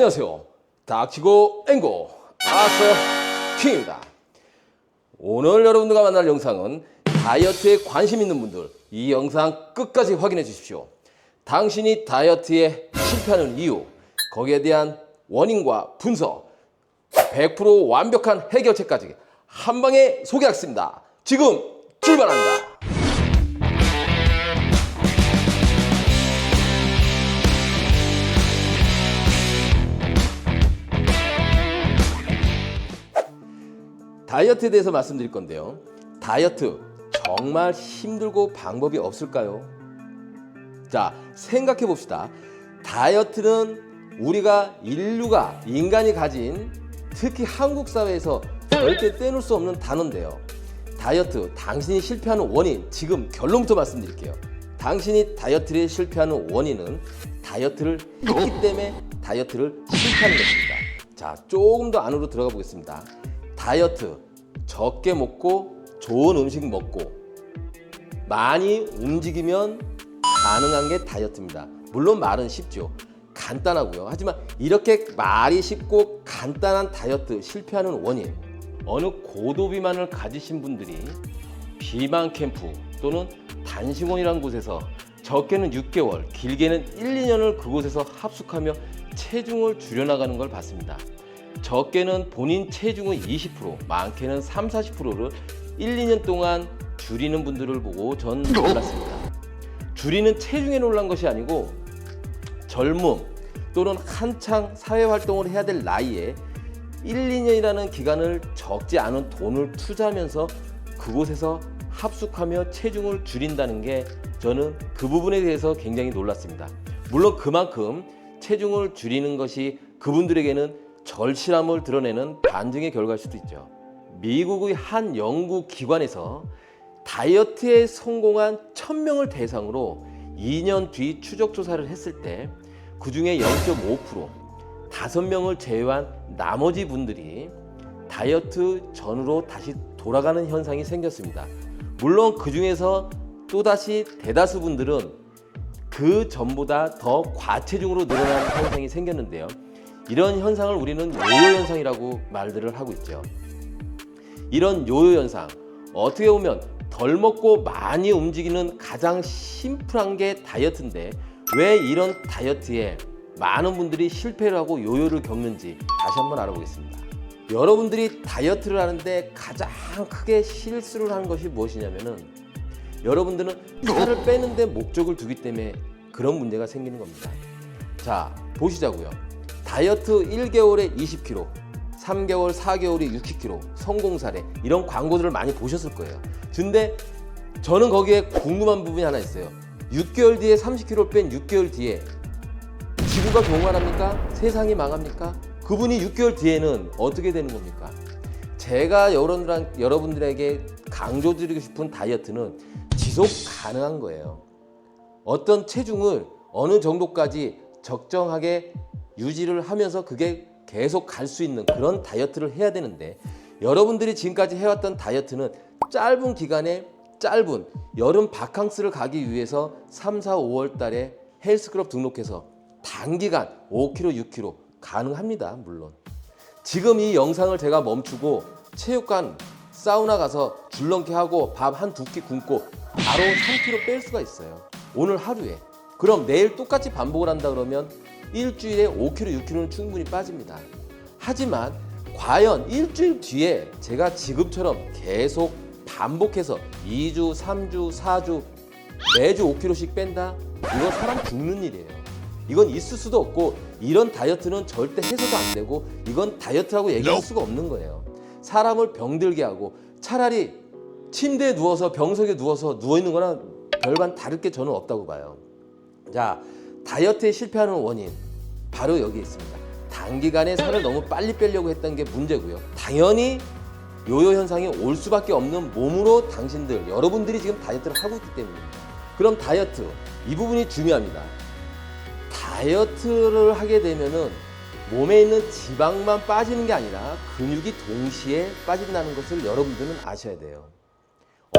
안녕하세요. 닥치고 앵고 아서 킹입니다. 오늘 여러분들과 만날 영상은 다이어트에 관심 있는 분들 이 영상 끝까지 확인해 주십시오. 당신이 다이어트에 실패하는 이유, 거기에 대한 원인과 분석, 100% 완벽한 해결책까지 한 방에 소개하겠습니다. 지금 출발합니다. 다이어트에 대해서 말씀드릴 건데요. 다이어트 정말 힘들고 방법이 없을까요? 자, 생각해 봅시다. 다이어트는 우리가 인류가 인간이 가진 특히 한국 사회에서 절대 떼놓을 수 없는 단어인데요. 다이어트 당신이 실패하는 원인 지금 결론부터 말씀드릴게요. 당신이 다이어트를 실패하는 원인은 다이어트를 했기 때문에 다이어트를 실패하는 것입니다. 자, 조금 더 안으로 들어가 보겠습니다. 다이어트 적게 먹고 좋은 음식 먹고 많이 움직이면 가능한 게 다이어트입니다. 물론 말은 쉽죠. 간단하고요. 하지만 이렇게 말이 쉽고 간단한 다이어트 실패하는 원인 어느 고도 비만을 가지신 분들이 비만 캠프 또는 단식원이라는 곳에서 적게는 6개월, 길게는 1, 2년을 그곳에서 합숙하며 체중을 줄여나가는 걸 봤습니다. 적게는 본인 체중의 20%, 많게는 3, 40%를 1, 2년 동안 줄이는 분들을 보고 전 놀랐습니다. 줄이는 체중에 놀란 것이 아니고 젊음 또는 한창 사회활동을 해야 될 나이에 1, 2년이라는 기간을 적지 않은 돈을 투자하면서 그곳에서 합숙하며 체중을 줄인다는 게 저는 그 부분에 대해서 굉장히 놀랐습니다. 물론 그만큼 체중을 줄이는 것이 그분들에게는 절실함을 드러내는 반증의 결과일 수도 있죠. 미국의 한 연구 기관에서 다이어트에 성공한 1000명을 대상으로 2년 뒤 추적 조사를 했을 때 그 중에 0.5% 5명을 제외한 나머지 분들이 다이어트 전으로 다시 돌아가는 현상이 생겼습니다. 물론 그 중에서 또다시 대다수 분들은 그 전보다 더 과체중으로 늘어나는 현상이 생겼는데요. 이런 현상을 우리는 요요 현상이라고 말들을 하고 있죠. 이런 요요 현상 어떻게 보면 덜 먹고 많이 움직이는 가장 심플한 게 다이어트인데 왜 이런 다이어트에 많은 분들이 실패를 하고 요요를 겪는지 다시 한번 알아보겠습니다. 여러분들이 다이어트를 하는데 가장 크게 실수를 하는 것이 무엇이냐면은 여러분들은 살을 빼는데 목적을 두기 때문에 그런 문제가 생기는 겁니다. 자, 보시자고요. 다이어트 1개월에 20kg, 3개월, 4개월에 60kg, 성공 사례 이런 광고들을 많이 보셨을 거예요. 근데 저는 거기에 궁금한 부분이 하나 있어요. 6개월 뒤에 30kg 뺀 6개월 뒤에 지구가 종말합니까? 세상이 망합니까? 그분이 6개월 뒤에는 어떻게 되는 겁니까? 제가 여러분들, 여러분들에게 강조드리고 싶은 다이어트는 지속 가능한 거예요. 어떤 체중을 어느 정도까지 적정하게 유지를 하면서 그게 계속 갈 수 있는 그런 다이어트를 해야 되는데 여러분들이 지금까지 해왔던 다이어트는 짧은 기간에 짧은 여름 바캉스를 가기 위해서 3, 4, 5월 달에 헬스클럽 등록해서 단기간 5kg, 6kg 가능합니다. 물론. 지금 이 영상을 제가 멈추고 체육관 사우나 가서 줄넘기 하고 밥 한 두 끼 굶고 바로 3kg 뺄 수가 있어요. 오늘 하루에. 그럼 내일 똑같이 반복을 한다 그러면 일주일에 5kg, 6kg는 충분히 빠집니다. 하지만 과연 일주일 뒤에 제가 지금처럼 계속 반복해서 2주, 3주, 4주 매주 5kg씩 뺀다? 이건 사람 죽는 일이에요. 이건 있을 수도 없고 이런 다이어트는 절대 해서도 안 되고 이건 다이어트라고 얘기할 수가 없는 거예요. 사람을 병들게 하고 차라리 침대에 누워서 병석에 누워서 누워 있는 거랑 별반 다를 게 저는 없다고 봐요. 자, 다이어트에 실패하는 원인 바로 여기 있습니다. 단기간에 살을 너무 빨리 빼려고 했던 게 문제고요. 당연히 요요 현상이 올 수밖에 없는 몸으로 당신들 여러분들이 지금 다이어트를 하고 있기 때문입니다. 그럼 다이어트 이 부분이 중요합니다. 다이어트를 하게 되면은 몸에 있는 지방만 빠지는 게 아니라 근육이 동시에 빠진다는 것을 여러분들은 아셔야 돼요.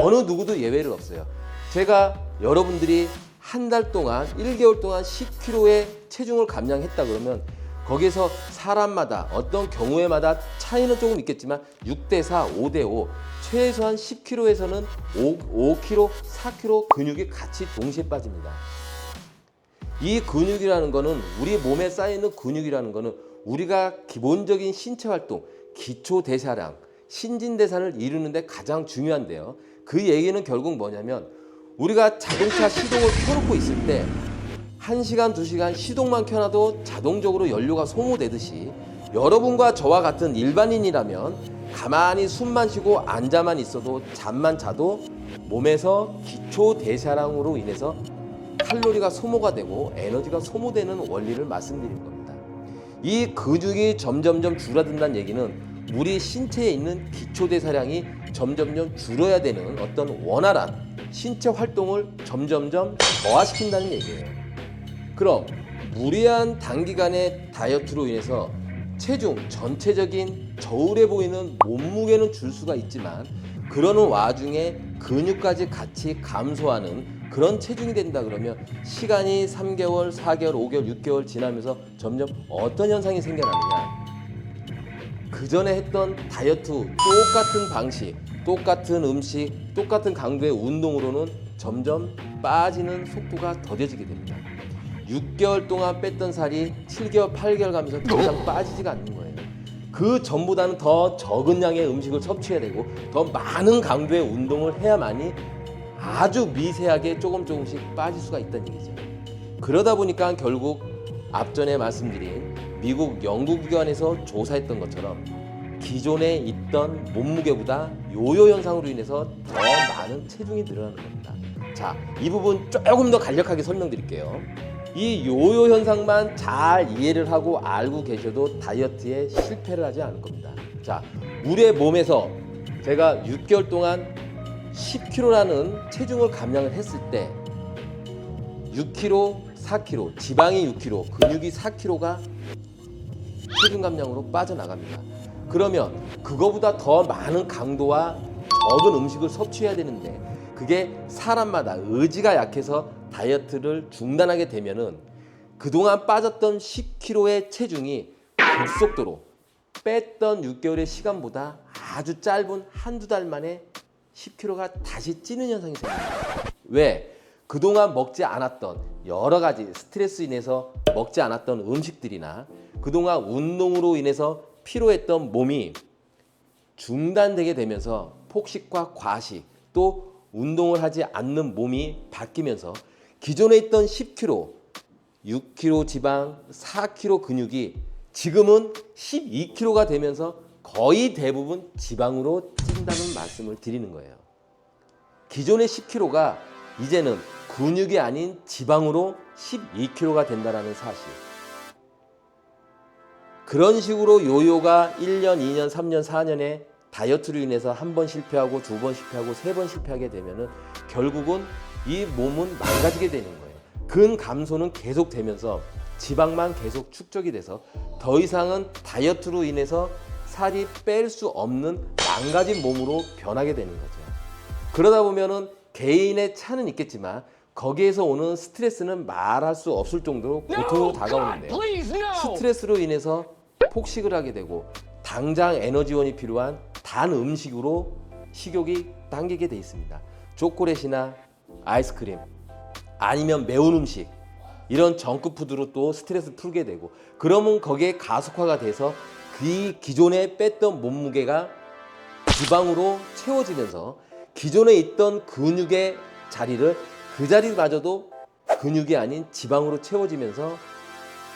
어느 누구도 예외를 없어요. 제가 여러분들이 한 달 동안, 1개월 동안 10kg의 체중을 감량했다 그러면 거기에서 사람마다 어떤 경우에마다 차이는 조금 있겠지만 6대 4, 5대 5 최소한 10kg에서는 5, 5kg, 4kg 근육이 같이 동시에 빠집니다. 이 근육이라는 거는 우리 몸에 쌓이는 근육이라는 거는 우리가 기본적인 신체 활동, 기초 대사량, 신진대사를 이루는데 가장 중요한데요. 그 얘기는 결국 뭐냐면 우리가 자동차 시동을 켜놓고 있을 때 1시간, 2시간 시동만 켜놔도 자동적으로 연료가 소모되듯이 여러분과 저와 같은 일반인이라면 가만히 숨만 쉬고 앉아만 있어도 잠만 자도 몸에서 기초 대사량으로 인해서 칼로리가 소모가 되고 에너지가 소모되는 원리를 말씀드린 겁니다. 이 근육이 점점점 줄어든다는 얘기는 우리 신체에 있는 기초 대사량이 점점점 줄어야 되는 어떤 원활한 신체 활동을 점점점 저하시킨다는 얘기예요. 그럼 무리한 단기간의 다이어트로 인해서 체중 전체적인 저울에 보이는 몸무게는 줄 수가 있지만 그러는 와중에 근육까지 같이 감소하는 그런 체중이 된다 그러면 시간이 3개월, 4개월, 5개월, 6개월 지나면서 점점 어떤 현상이 생겨나느냐 그 전에 했던 다이어트 똑같은 방식, 똑같은 음식, 똑같은 강도의 운동으로는 점점 빠지는 속도가 더뎌지게 됩니다. 6개월 동안 뺐던 살이 7개월, 8개월 가면서 더 이상 빠지지가 않는 거예요. 그 전보다는 더 적은 양의 음식을 섭취해야 되고 더 많은 강도의 운동을 해야만이 아주 미세하게 조금 조금씩 빠질 수가 있다는 얘기죠. 그러다 보니까 결국 앞전에 말씀드린 미국 연구기관에서 조사했던 것처럼 기존에 있던 몸무게보다 요요 현상으로 인해서 더 많은 체중이 늘어나는 겁니다. 자, 이 부분 조금 더 간략하게 설명드릴게요. 이 요요 현상만 잘 이해를 하고 알고 계셔도 다이어트에 실패를 하지 않을 겁니다. 자, 우리의 몸에서 제가 6개월 동안 10kg라는 체중을 감량을 했을 때 6kg, 4kg, 지방이 6kg, 근육이 4kg가 체중 감량으로 빠져나갑니다. 그러면 그거보다 더 많은 강도와 적은 음식을 섭취해야 되는데 그게 사람마다 의지가 약해서 다이어트를 중단하게 되면은 그동안 빠졌던 10kg의 체중이 급속도로 뺐던 6개월의 시간보다 아주 짧은 한두 달 만에 10kg가 다시 찌는 현상이 생깁니다. 왜? 그동안 먹지 않았던 여러 가지 스트레스 인해서 먹지 않았던 음식들이나 그동안 운동으로 인해서 피로했던 몸이 중단되게 되면서 폭식과 과식 또 운동을 하지 않는 몸이 바뀌면서 기존에 있던 10kg, 6kg 지방, 4kg 근육이 지금은 12kg가 되면서 거의 대부분 지방으로 찐다는 말씀을 드리는 거예요. 기존의 10kg가 이제는 근육이 아닌 지방으로 12kg가 된다는 사실. 그런 식으로 요요가 1년, 2년, 3년, 4년에 다이어트로 인해서 한 번 실패하고 두 번 실패하고 세 번 실패하게 되면은 결국은 이 몸은 망가지게 되는 거예요. 근 감소는 계속 되면서 지방만 계속 축적이 돼서 더 이상은 다이어트로 인해서 살이 뺄 수 없는 망가진 몸으로 변하게 되는 거죠. 그러다 보면은 개인의 차는 있겠지만 거기에서 오는 스트레스는 말할 수 없을 정도로 고통으로 다가오는데요. 스트레스로 인해서 폭식을 하게 되고 당장 에너지원이 필요한 단 음식으로 식욕이 당기게 돼 있습니다. 초콜릿이나 아이스크림 아니면 매운 음식 이런 정크푸드로 또 스트레스 풀게 되고 그러면 거기에 가속화가 돼서 그 기존에 뺐던 몸무게가 지방으로 채워지면서 기존에 있던 근육의 자리를 그 자리마저도 근육이 아닌 지방으로 채워지면서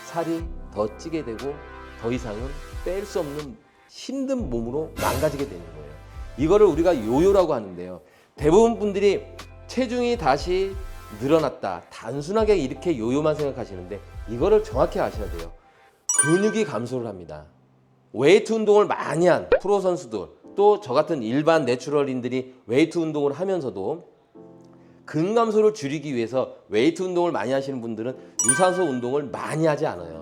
살이 더 찌게 되고 더 이상은 뺄 수 없는 힘든 몸으로 망가지게 되는 거예요. 이거를 우리가 요요라고 하는데요. 대부분 분들이 체중이 다시 늘어났다. 단순하게 이렇게 요요만 생각하시는데 이거를 정확히 아셔야 돼요. 근육이 감소를 합니다. 웨이트 운동을 많이 한 프로 선수들 또 저 같은 일반 내추럴인들이 웨이트 운동을 하면서도 근감소를 줄이기 위해서 웨이트 운동을 많이 하시는 분들은 유산소 운동을 많이 하지 않아요.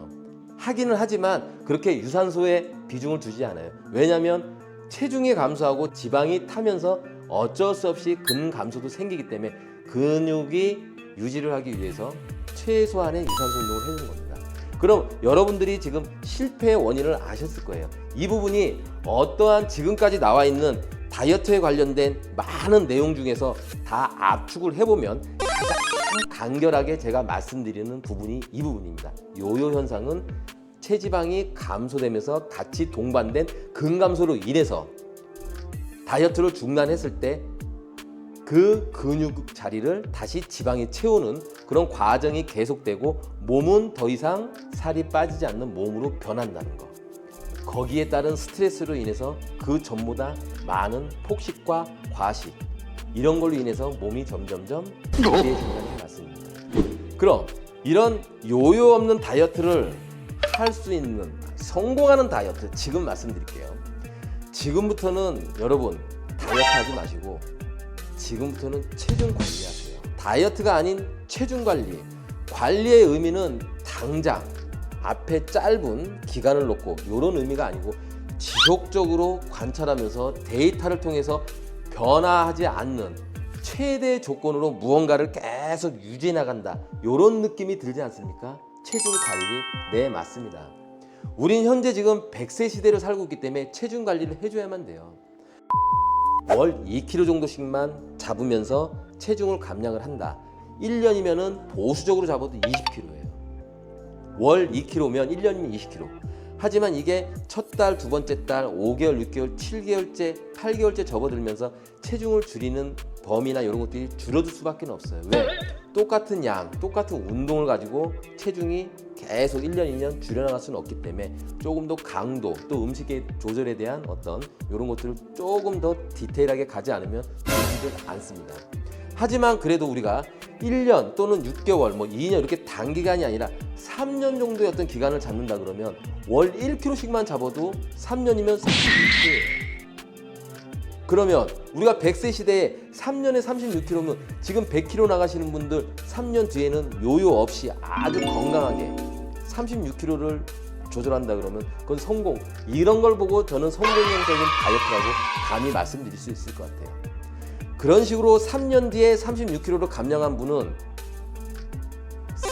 하기는 하지만 그렇게 유산소에 비중을 두지 않아요. 왜냐하면 체중이 감소하고 지방이 타면서 어쩔 수 없이 근 감소도 생기기 때문에 근육이 유지를 하기 위해서 최소한의 유산소 운동을 해주는 겁니다. 그럼 여러분들이 지금 실패의 원인을 아셨을 거예요. 이 부분이 어떠한 지금까지 나와 있는 다이어트에 관련된 많은 내용 중에서 다 압축을 해보면 가장 간결하게 제가 말씀드리는 부분이 이 부분입니다. 요요 현상은 체지방이 감소되면서 같이 동반된 근감소로 인해서 다이어트를 중단했을 때 그 근육 자리를 다시 지방이 채우는 그런 과정이 계속되고 몸은 더 이상 살이 빠지지 않는 몸으로 변한다는 거. 거기에 따른 스트레스로 인해서 그 전보다 많은 폭식과 과식 이런 걸로 인해서 몸이 점점점 게 맞습니다. 그럼 이런 요요 없는 다이어트를 할 수 있는 성공하는 다이어트 지금 말씀드릴게요. 지금부터는 여러분 다이어트 하지 마시고 지금부터는 체중 관리하세요. 다이어트가 아닌 체중 관리. 관리의 의미는 당장 앞에 짧은 기간을 놓고 이런 의미가 아니고 지속적으로 관찰하면서 데이터를 통해서 변화하지 않는 최대 조건으로 무언가를 계속 유지해 나간다. 이런 느낌이 들지 않습니까? 체중 관리 네 맞습니다. 우린 현재 지금 100세 시대를 살고 있기 때문에 체중 관리를 해줘야만 돼요. 월 2kg 정도씩만 잡으면서 체중을 감량을 한다. 1년이면은 보수적으로 잡아도 20kg예요. 월 2kg면 1년이면 20kg. 하지만 이게 첫 달, 두 번째 달, 5개월, 6개월, 7개월째, 8개월째 접어들면서 체중을 줄이는 범위나 이런 것들이 줄어들 수밖에 없어요. 왜? 똑같은 양, 똑같은 운동을 가지고 체중이 계속 1년, 2년 줄여나갈 수는 없기 때문에 조금 더 강도, 또 음식의 조절에 대한 어떤 이런 것들을 조금 더 디테일하게 가지 않으면 줄지를 않습니다. 하지만 그래도 우리가 1년 또는 6개월, 뭐 2년 이렇게 단기간이 아니라 3년 정도의 어떤 기간을 잡는다 그러면 월 1kg씩만 잡아도 3년이면 36kg예요. 그러면 우리가 100세 시대에 3년에 36kg면 지금 100kg 나가시는 분들 3년 뒤에는 요요 없이 아주 건강하게 36kg를 조절한다 그러면 그건 성공. 이런 걸 보고 저는 성공적인 다이어트라고 감히 말씀드릴 수 있을 것 같아요. 그런 식으로 3년 뒤에 36kg로 감량한 분은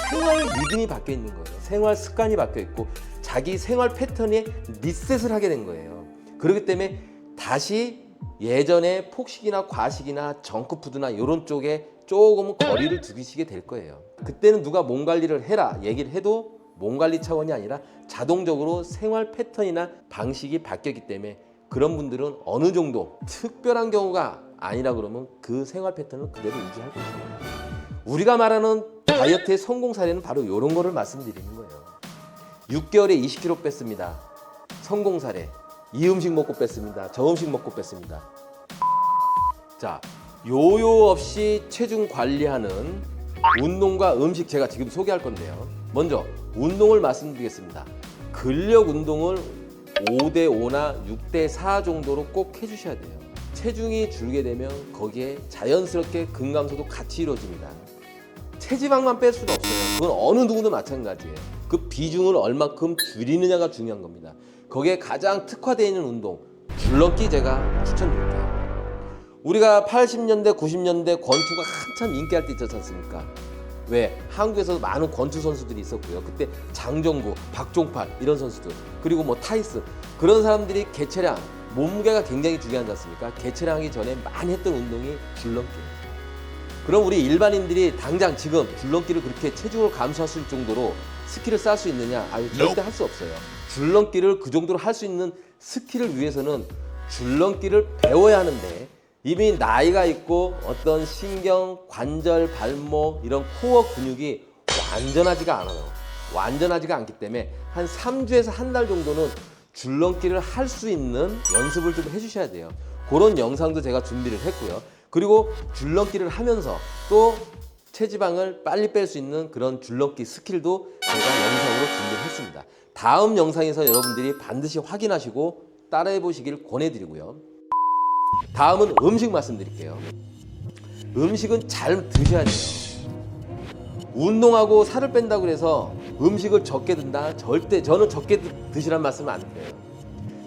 생활 리듬이 바뀌어 있는 거예요. 생활 습관이 바뀌어 있고 자기 생활 패턴에 리셋을 하게 된 거예요. 그렇기 때문에 다시 예전에 폭식이나 과식이나 정크푸드나 이런 쪽에 조금 거리를 두기시게 될 거예요. 그때는 누가 몸 관리를 해라 얘기를 해도 몸 관리 차원이 아니라 자동적으로 생활 패턴이나 방식이 바뀌었기 때문에 그런 분들은 어느 정도 특별한 경우가 아니라 그러면 그 생활 패턴을 그대로 유지할 것입니다. 우리가 말하는 다이어트의 성공 사례는 바로 이런 거를 말씀드리는 거예요. 6개월에 20kg 뺐습니다. 성공 사례. 이 음식 먹고 뺐습니다. 저 음식 먹고 뺐습니다. 자, 요요 없이 체중 관리하는 운동과 음식 제가 지금 소개할 건데요. 먼저 운동을 말씀드리겠습니다. 근력 운동을 5대 5나 6대 4 정도로 꼭 해주셔야 돼요. 체중이 줄게 되면 거기에 자연스럽게 근감소도 같이 이루어집니다. 체지방만 뺄 수는 없어요. 그건 어느 누구도 마찬가지예요. 그 비중을 얼마큼 줄이느냐가 중요한 겁니다. 거기에 가장 특화되어 있는 운동, 줄넘기 제가 추천드릴게요. 우리가 80년대, 90년대 권투가 한참 인기할 때 있었지 않습니까? 왜? 한국에서 많은 권투 선수들이 있었고요. 그때 장정구, 박종팔 이런 선수들 그리고 뭐 타이스 그런 사람들이 개체량 몸무게가 굉장히 중요하지 않습니까? 개체량하기 전에 많이 했던 운동이 줄넘기예요. 그럼 우리 일반인들이 당장 지금 줄넘기를 그렇게 체중을 감소할 수 있을 정도로 스킬을 쌓을 수 있느냐? 아유 절대 할 수 없어요. 줄넘기를 그 정도로 할 수 있는 스킬을 위해서는 줄넘기를 배워야 하는데 이미 나이가 있고 어떤 신경, 관절, 발목 이런 코어 근육이 완전하지가 않아요. 완전하지가 않기 때문에 한 3주에서 한 달 정도는 줄넘기를 할 수 있는 연습을 좀 해주셔야 돼요. 그런 영상도 제가 준비를 했고요. 그리고 줄넘기를 하면서 또 체지방을 빨리 뺄 수 있는 그런 줄넘기 스킬도 제가 영상으로 준비를 했습니다. 다음 영상에서 여러분들이 반드시 확인하시고 따라해 보시길 권해드리고요. 다음은 음식 말씀드릴게요. 음식은 잘 드셔야 돼요. 운동하고 살을 뺀다고 해서 음식을 적게 든다? 절대 저는 적게 드- 드시란 말씀은 안 드려요.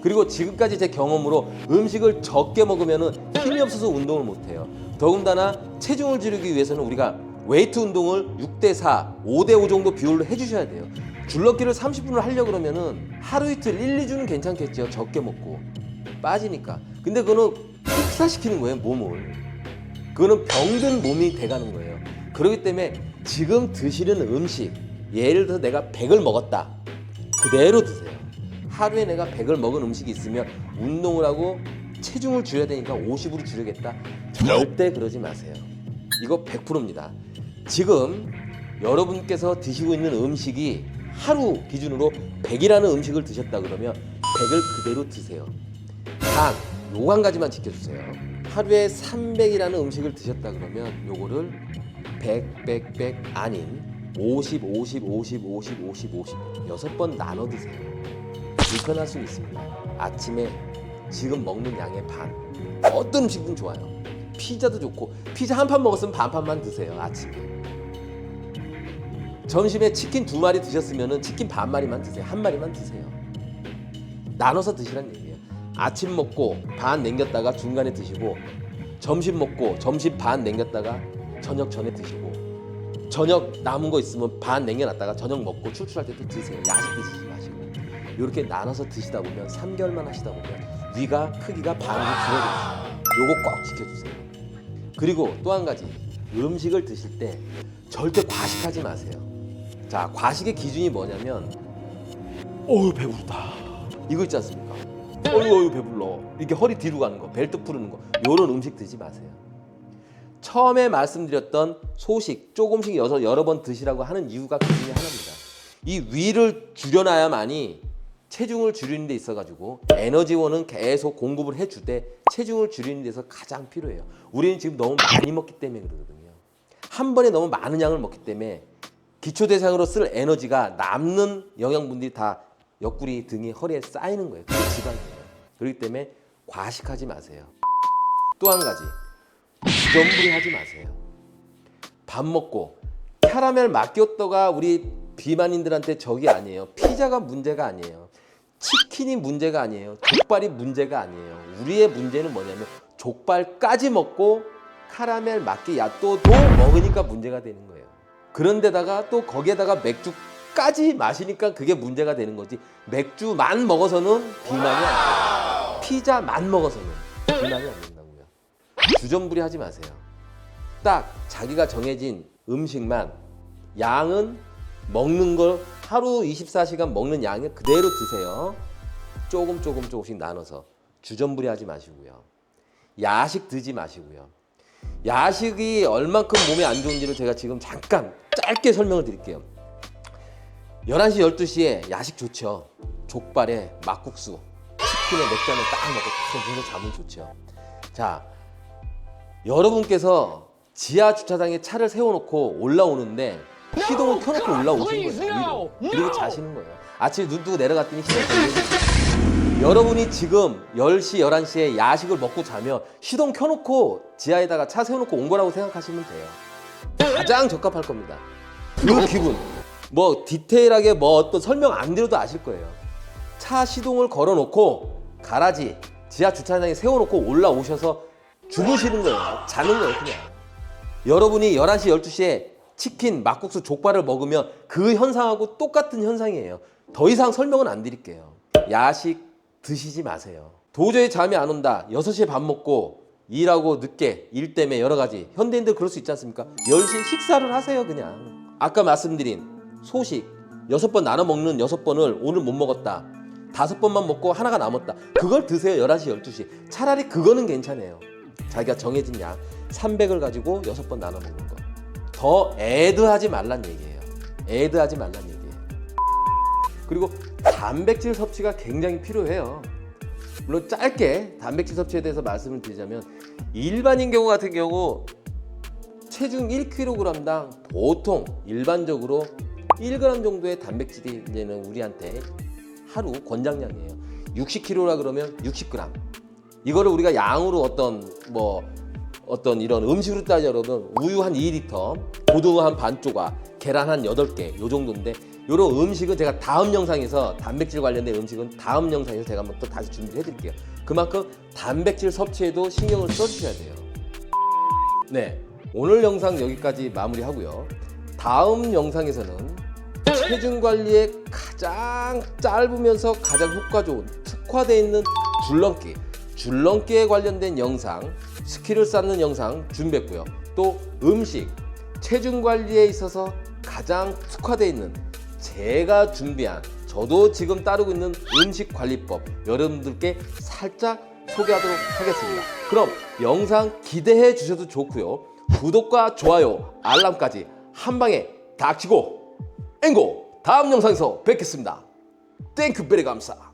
그리고 지금까지 제 경험으로 음식을 적게 먹으면 힘이 없어서 운동을 못해요. 더군다나 체중을 줄이기 위해서는 우리가 웨이트 운동을 6대4, 5대5 정도 비율로 해주셔야 돼요. 줄넘기를 30분을 하려고 그러면은 하루 이틀 1, 2주는 괜찮겠죠. 적게 먹고. 빠지니까. 근데 그거는 흡사시키는 거예요, 몸을. 그거는 병든 몸이 돼가는 거예요. 그렇기 때문에 지금 드시는 음식, 예를 들어 내가 100을 먹었다. 그대로 드세요. 하루에 내가 100을 먹은 음식이 있으면 운동을 하고 체중을 줄여야 되니까 50으로 줄이겠다. 절대 그러지 마세요. 이거 100%입니다. 지금 여러분께서 드시고 있는 음식이 하루 기준으로 100이라는 음식을 드셨다 그러면 100을 그대로 드세요. 단, 요거 한 가지만 지켜주세요. 하루에 300이라는 음식을 드셨다 그러면 요거를 100, 100, 100 아닌 50, 50, 50, 50, 50, 50 여섯 번 나눠 드세요. 불편할 수 있습니다. 아침에 지금 먹는 양의 반. 어떤 음식든 좋아요. 피자도 좋고 피자 한 판 먹었으면 반 판만 드세요. 아침에. 점심에 치킨 두 마리 드셨으면 치킨 반 마리만 드세요. 한 마리만 드세요. 나눠서 드시란 얘기예요. 아침 먹고 반 남겼다가 중간에 드시고 점심 먹고 점심 반 남겼다가 저녁 전에 드시고 저녁 남은 거 있으면 반 남겨놨다가 저녁 먹고 출출할 때 또 드세요. 야식 드시지 마시고 이렇게 나눠서 드시다 보면 3개월만 하시다 보면 위가 크기가 반으로 줄어들어요. 요거 꼭 지켜주세요. 그리고 또 한 가지 음식을 드실 때 절대 과식하지 마세요. 자 과식의 기준이 뭐냐면 어우 배부르다 이거 있지 않습니까? 어유 어유 배불러 이렇게 허리 뒤로 가는 거 벨트 푸르는 거 요런 음식 드지 마세요. 처음에 말씀드렸던 소식 조금씩 여러, 여러 번 드시라고 하는 이유가 그 중에 하나입니다. 이 위를 줄여놔야만이 체중을 줄이는 데 있어 가지고 에너지원은 계속 공급을 해주되 체중을 줄이는 데서 가장 필요해요. 우리는 지금 너무 많이 먹기 때문에 그러거든요. 한 번에 너무 많은 양을 먹기 때문에 기초 대상으로 쓸 에너지가 남는 영양분들이 다 옆구리 등이 허리에 쌓이는 거예요. 그게 지방이에요. 그렇기 때문에 과식하지 마세요. 또 한 가지 주전부리 하지 마세요. 밥 먹고 캐러멜 마끼오또가 우리 비만인들한테 적이 아니에요. 피자가 문제가 아니에요. 치킨이 문제가 아니에요. 족발이 문제가 아니에요. 우리의 문제는 뭐냐면 족발까지 먹고 카라멜 마끼야또도 먹으니까 문제가 되는 거예요. 그런데다가 또 거기에다가 맥주까지 마시니까 그게 문제가 되는 거지. 맥주만 먹어서는 비만이 안 돼요. 피자만 먹어서는 비만이 안 된다고요. 주전부리 하지 마세요. 딱 자기가 정해진 음식만 양은 먹는 걸 하루 24시간 먹는 양을 그대로 드세요. 조금 조금 조금씩 나눠서 주전부리 하지 마시고요. 야식 드지 마시고요. 야식이 얼만큼 몸에 안 좋은지를 제가 지금 잠깐 짧게 설명을 드릴게요. 11시, 12시에 야식 좋죠. 족발에 막국수, 치킨에 맥주 한잔 딱 먹고 그래서 자면 좋죠. 자, 여러분께서 지하 주차장에 차를 세워놓고 올라오는데 시동을 켜놓고 올라오신 거예요. 위로. 그리고. 자시는 거예요. 아침에 눈 뜨고 내려갔더니 시동 켜놓고 여러분이 지금 10시, 11시에 야식을 먹고 자면 시동 켜놓고 지하에다가 차 세워놓고 온 거라고 생각하시면 돼요. 가장 적합할 겁니다. 그 기분. 뭐 디테일하게 뭐 어떤 설명 안 드려도 아실 거예요. 차 시동을 걸어놓고 가라지 지하 주차장에 세워놓고 올라오셔서 주무시는 거예요. 자는 거예요, 그냥. 여러분이 11시, 12시에 치킨, 막국수, 족발을 먹으면 그 현상하고 똑같은 현상이에요. 더 이상 설명은 안 드릴게요. 야식 드시지 마세요. 도저히 잠이 안 온다. 6시에 밥 먹고 일하고 늦게 일 때문에 여러 가지 현대인들 그럴 수 있지 않습니까? 10시에 식사를 하세요, 그냥. 아까 말씀드린 소식 여섯 번 나눠 먹는 여섯 번을 오늘 못 먹었다. 다섯 번만 먹고 하나가 남았다. 그걸 드세요. 11시, 12시. 차라리 그거는 괜찮아요. 자기가 정해진 양 300을 가지고 여섯 번 나눠 먹는 거. 더 애드하지 말란 얘기예요. 애드하지 말란 얘기예요. 그리고 단백질 섭취가 굉장히 필요해요. 물론 짧게 단백질 섭취에 대해서 말씀을 드리자면 일반인 경우 같은 경우 체중 1kg당 보통 일반적으로 1g 정도의 단백질이 이제는 우리한테 하루 권장량이에요. 60kg라 그러면 60g. 이거를 우리가 양으로 어떤 뭐 어떤 이런 음식으로 따지자면 우유 한 2리터, 고등어 한 반 조각, 계란 한 8개 요 정도인데 요런 음식은 제가 다음 영상에서 단백질 관련된 음식은 다음 영상에서 제가 한번 또 다시 준비해 드릴게요. 그만큼 단백질 섭취에도 신경을 써 주셔야 돼요. 네. 오늘 영상 여기까지 마무리하고요. 다음 영상에서는 체중 관리에 가장 짧으면서 가장 효과 좋은 특화되어 있는 줄넘기, 줄넘기에 관련된 영상, 스킬을 쌓는 영상 준비했고요. 또 음식, 체중 관리에 있어서 가장 특화되어 있는 제가 준비한 저도 지금 따르고 있는 음식 관리법 여러분들께 살짝 소개하도록 하겠습니다. 그럼 영상 기대해 주셔도 좋고요. 구독과 좋아요, 알람까지 한 방에 닥치고 앵고 다음 영상에서 뵙겠습니다. 땡큐 베리 감사.